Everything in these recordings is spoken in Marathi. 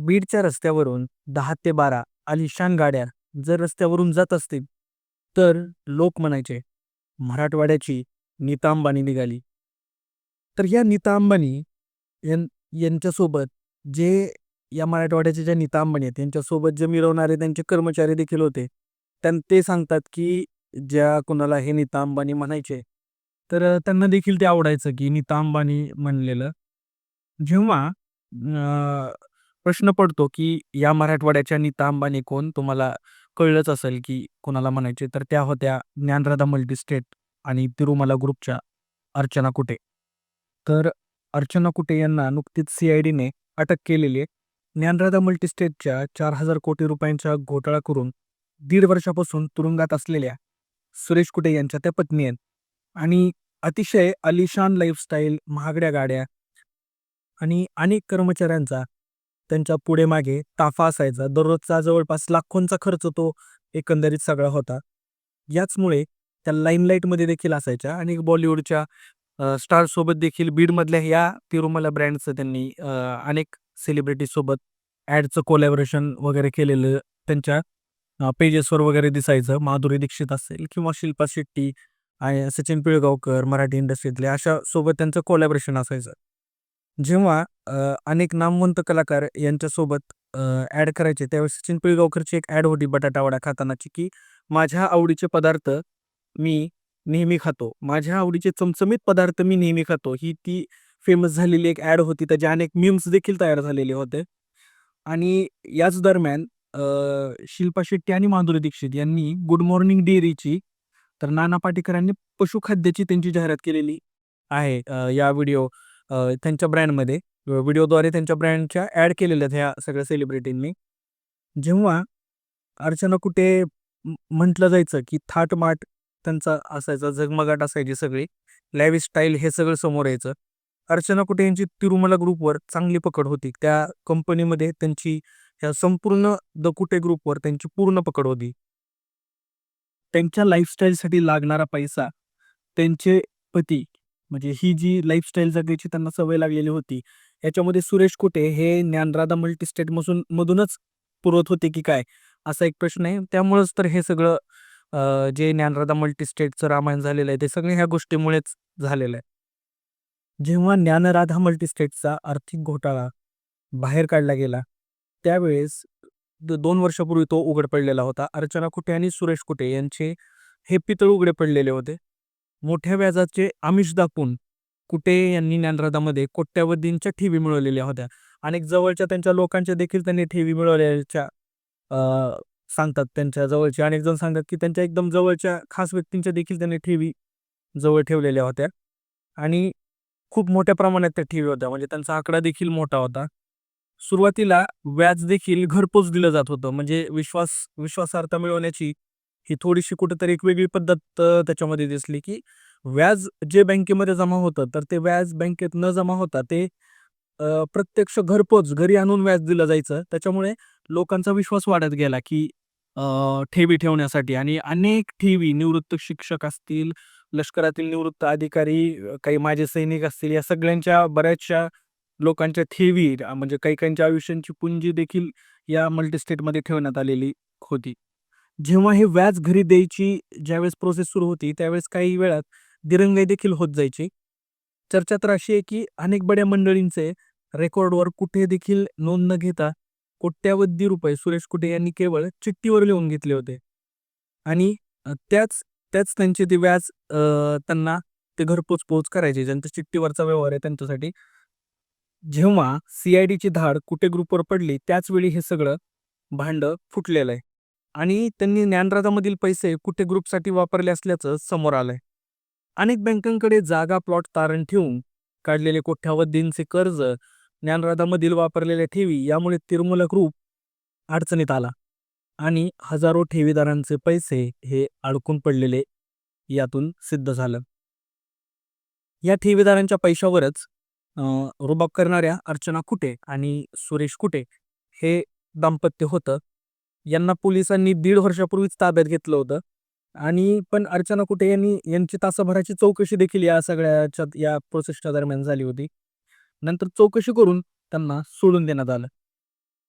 बीडच्या रस्त्यावरून दहा ते बारा आलिशान गाड्या जर रस्त्यावरून जात असतील तर लोक म्हणायचे मराठवाड्याची नीता अंबानी निघाली. तर या नीता अंबानी यां यांच्यासोबत जे या मराठवाड्याच्या ज्या नीता अंबानी आहेत यांच्यासोबत जे मिरवणारे त्यांचे कर्मचारी देखील होते त्यां ते सांगतात की ज्या कोणाला हे नीता अंबानी म्हणायचे तर त्यांना देखील ते आवडायचं की नीता अंबानी म्हणलेलं. जेव्हा प्रश्न पडतो की या मराठवाड्याच्या नीता अंबानी कोण तुम्हाला कळलंच असेल की कोणाला म्हणायचे तर त्या होत्या ज्ञानराधा मल्टीस्टेट आणि तिरुमला ग्रुपच्या अर्चना कुटे. तर अर्चना कुटे यांना नुकतीच सी आय डीने अटक केलेली आहे. ज्ञानराधा मल्टीस्टेटच्या चार हजार कोटी रुपयांचा घोटाळा करून दीड वर्षापासून तुरुंगात असलेल्या सुरेश कुटे यांच्या त्या पत्नी आहेत. आणि अतिशय अलिशान लाईफस्टाईल महागड्या गाड्या आणि अनेक कर्मचाऱ्यांचा त्यांच्या पुढे मागे ताफा असायचा. दररोजचा जवळपास लाखोंचा खर्च तो एकंदरीत सगळा होता. याचमुळे त्या लाईमलाईटमध्ये देखील असायच्या आणि बॉलिवूडच्या स्टारसोबत देखील बीडमधल्या या तिरुमला ब्रँडचं त्यांनी अनेक सेलिब्रिटीसोबत ॲडचं कोलॅबरेशन वगैरे केलेलं त्यांच्या पेजेसवर वगैरे दिसायचं. माधुरी दीक्षित असेल किंवा शिल्पा शेट्टी आणि सचिन पिळगावकर मराठी इंडस्ट्रीतले अशा सोबत त्यांचं कोलॅबरेशन असायचं. जेव्हा अ, अनेक नामवंत कलाकार यांच्यासोबत ॲड करायचे. त्यावेळेस सचिन पिळगावकरची एक ॲड होती बटाटा वडा खातानाची की माझ्या आवडीचे पदार्थ मी नेहमी खातो. माझ्या आवडीचे चमचमीत पदार्थ मी नेहमी खातो. ही ती फेमस झालेली एक ॲड होती त्याचे अनेक मीम्स देखील तयार झालेले होते. आणि याच दरम्यान अ, शिल्पा शेट्टी आणि माधुरी दीक्षित यांनी गुड मॉर्निंग डेअरीची तर नाना पाटेकरांनी पशुखाद्याची त्यांची जाहिरात केलेली आहे अ, या व्हिडिओ अ, त्यांच्या ब्रँडमध्ये. व्हिडिओद्वारे त्यांच्या ब्रँडच्या ॲड केलेल्या आहेत ह्या सगळ्या सेलिब्रिटींनी. जेव्हा अर्चना कुठे म्हटलं जायचं की थाटमाट त्यांचा असायचा झगमगाट असायची सगळी लॅविश स्टाईल हे सगळं समोर यायचं. अर्चना कुठे यांची तिरुमला ग्रुपवर चांगली पकड होती. त्या कंपनीमध्ये त्यांची ह्या संपूर्ण द कुटे ग्रुपवर त्यांची पूर्ण पकड होती. त्यांच्या लाईफस्टाईलसाठी लागणारा पैसा त्यांचे पती म्हणजे ही जी लाईफस्टाईल जगायची त्यांना सवय लागलेली होती याच्यामध्ये सुरेश कुटे हे ज्ञानराधा मल्टीस्टेट मधून मधूनच पुरवत होते की काय? असा एक प्रश्न आहे. त्यामुळेच तर हे सगळं जे ज्ञानराधा मल्टीस्टेटचं रामायण झालेलं आहे ते सगळे ह्या गोष्टीमुळेच झालेलं आहे. जेव्हा ज्ञानराधा मल्टीस्टेटचा आर्थिक घोटाळा बाहेर काढला गेला त्यावेळेस दोन वर्षापूर्वी तो उघड पडलेला होता. अर्चना कुटे आणि सुरेश कुटे यांचे हे पितळ उघडे पडलेले होते. मोठ्या व्याजाचे आमिष दाखवून कुटे यांनी ज्ञानरथामध्ये कोट्यावधींच्या ठेवी मिळवलेल्या होत्या. अनेक जवळच्या त्यांच्या लोकांच्या देखील त्यांनी ठेवी मिळवल्याच्या सांगतात त्यांच्या जवळच्या अनेक जण सांगतात की त्यांच्या एकदम जवळच्या खास व्यक्तींच्या देखील त्यांनी ठेवी जवळ ठेवलेल्या होत्या. आणि खूप मोठ्या प्रमाणात त्या ठेवी होत्या. म्हणजे त्यांचा आकडा देखील मोठा होता. सुरुवातीला व्याज देखील घरपोच दिलं जात होतं. म्हणजे विश्वास विश्वासार्हता मिळवण्याची ही थोडीशी कुठेतरी एक वेगळी पद्धत त्याच्यामध्ये दिसली की व्याज जे बँकेमध्ये जमा होतं तर ते व्याज बँकेत न जमा होता ते प्रत्यक्ष घरपोच घरी आणून व्याज दिलं जायचं. त्याच्यामुळे लोकांचा विश्वास वाढत गेला की ठेवी ठेवण्यासाठी. आणि अनेक ठेवी निवृत्त शिक्षक असतील लष्करातील निवृत्त अधिकारी काही माझे सैनिक असतील या सगळ्यांच्या बऱ्याचशा लोकांच्या ठेवी म्हणजे काही काहींच्या आयुष्यांची पुंजी देखील या मल्टीस्टेटमध्ये ठेवण्यात आलेली होती. जेव्हा हे व्याज घरी द्यायची ज्यावेळेस प्रोसेस सुरू होती त्यावेळेस काही वेळात दिरंगाई देखील होत जायची. चर्चा तर अशी आहे की अनेक बड्या मंडळींचे रेकॉर्डवर कुठे देखील नोंद न घेता कोट्यावधी रुपये सुरेश कुटे यांनी केवळ चिठ्ठीवर लिहून घेतले होते. आणि त्याच त्याच त्यांचे ते व्याज त्यांना ते घरपोच पोच करायचे. ज्यांचा चिठ्ठीवरचा व्यवहार आहे त्यांच्यासाठी. जेव्हा सी आय डीची धाड कुटे ग्रुपवर पडली त्याचवेळी हे सगळं भांडं फुटलेलं आहे. आणि त्यांनी ज्ञानराजामधील पैसे कुठे ग्रुपसाठी वापरले असल्याचं समोर आलंय. अनेक बँकांकडे जागा प्लॉट तारण ठेवून काढलेले कोट्यावधींचे कर्ज ज्ञानराधामधील वापरलेल्या ठेवी यामुळे तिरुमला ग्रुप अडचणीत आला आणि हजारो ठेवीदारांचे पैसे हे अडकून पडलेले यातून सिद्ध झालं. या ठेवीदारांच्या पैशावरच रुबाब करणाऱ्या अर्चना कुटे आणि सुरेश कुटे हे दाम्पत्य होतं. यांना पोलिसांनी दीड वर्षापूर्वीच ताब्यात घेतलं होतं. आणि पण अर्चना कुटे यांनी यांची तासाभराची चौकशी देखील या सगळ्याच्या या प्रोसेसच्या दरम्यान झाली होती. नंतर चौकशी करून त्यांना सोडून देण्यात आलं.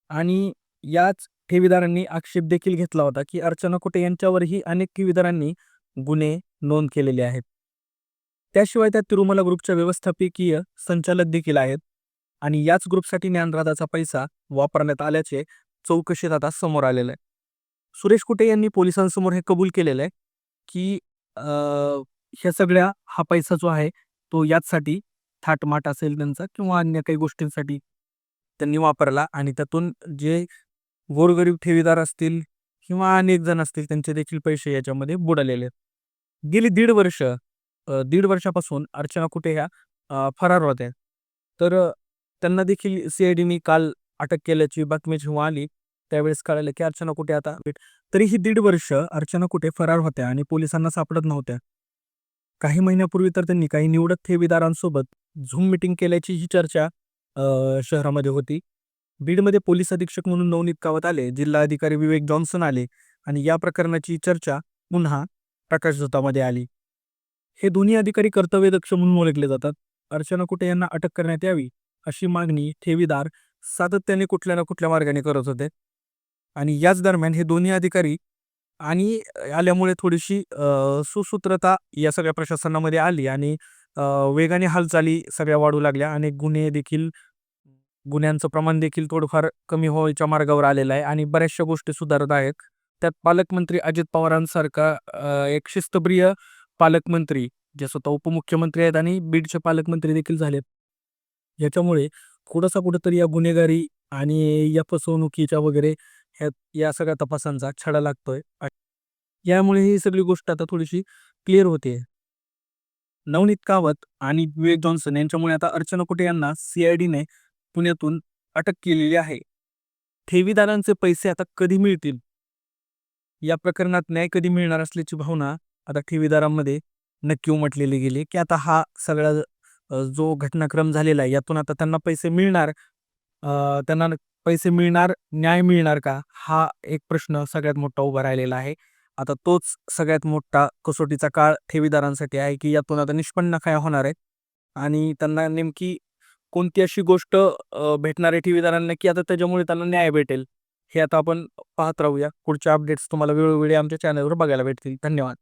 आणि याच ठेवीदारांनी आक्षेप देखील घेतला होता की अर्चना कुटे यांच्यावरही अनेक ठेवीदारांनी गुन्हे नोंद केलेले आहेत. त्याशिवाय त्या तिरुमला ग्रुपच्या व्यवस्थापकीय संचालक देखील आहेत आणि याच ग्रुपसाठी ज्ञानराजाचा पैसा वापरण्यात आल्याचे चौकशीत आता समोर आलेलं आहे. सुरेश कुटे यांनी पोलिसांसमोर हे कबूल केलेलं आहे की ह्या सगळ्या हा पैसा जो आहे तो याचसाठी थाटमाट असेल त्यांचा किंवा अन्य काही गोष्टींसाठी त्यांनी वापरला आणि त्यातून जे गोरगरीब ठेवीदार असतील किंवा अनेक जण असतील त्यांचे देखील पैसे याच्यामध्ये बुडालेले गेली दीड वर्ष दीड वर्षापासून अर्चना कुटे ह्या फरार होत्या तर त्यांना देखील सी आय काल अटक केल्याची बातमी जेव्हा आली त्यावेळेस कळालं की अर्चना कुठे आता? तरीही दीड वर्ष अर्चना कुठे फरार होत्या आणि पोलिसांना सापडत नव्हत्या. काही महिन्यापूर्वी तर त्यांनी काही निवडक ठेवीदारांसोबत झूम मिटिंग केल्याची ही चर्चा शहरामध्ये होती. बीडमध्ये पोलीस अधीक्षक म्हणून नवनीत कावत आले जिल्हा अधिकारी विवेक जॉन्सन आले आणि या प्रकरणाची चर्चा पुन्हा प्रकाशझोतामध्ये आली. हे दोन्ही अधिकारी कर्तव्यदक्ष म्हणून ओळखले जातात. अर्चना कुटे यांना अटक करण्यात यावी अशी मागणी ठेवीदार सातत्याने कुठल्या ना कुठल्या मार्गाने करत होते. आणि याच दरम्यान हे दोन्ही अधिकारी आणि आल्यामुळे थोडीशी सुसूत्रता या सगळ्या प्रशासनामध्ये आली आणि वेगाने हालचाली सगळ्या वाढू लागल्या. आणि गुन्हे देखील गुन्ह्यांचं प्रमाण देखील थोडंफार कमी व्हायच्या मार्गावर आलेलं आहे आणि बऱ्याचशा गोष्टी सुधारत आहेत. त्यात पालकमंत्री अजित पवारांसारखा एक शिस्तप्रिय पालकमंत्री जे स्वतः उपमुख्यमंत्री आहेत आणि बीडचे पालकमंत्री देखील झालेत. याच्यामुळे थोडासा कुठंतरी या गुन्हेगारी आणि या फसवणुकीच्या वगैरे ह्या या सगळ्या तपासांचा छडा लागतोय यामुळे ही सगळी गोष्ट आता थोडीशी क्लिअर होते नवनीत कावत आणि विवेक जॉन्सन यांच्यामुळे आता अर्चना कुटे यांना सीआयडीने पुण्यातून अटक केलेली आहे. ठेवीदारांचे पैसे आता कधी मिळतील? या प्रकरणात न्याय कधी मिळणार असल्याची भावना आता ठेवीदारांमध्ये नक्की उमटलेली गेली की आता हा सगळा जो घटनाक्रम झालेला आहे यातून आता त्यांना पैसे मिळणार त्यांना पैसे मिळणार न्याय मिळणार का? हा एक प्रश्न सगळ्यात मोठा उभा राहिलेला आहे. आता तोच सगळ्यात मोठा कसोटीचा काळ ठेवीदारांसाठी आहे की यातून आता निष्पन्न काय होणार आहे? आणि त्यांना नेमकी कोणती अशी गोष्ट भेटणार आहे ठेवीदारांना की आता त्याच्यामुळे त्यांना न्याय भेटेल? हे आता आपण पाहत राहूया. पुढच्या अपडेट्स तुम्हाला वेळोवेळी आमच्या चॅनलवर बघायला भेटतील. धन्यवाद.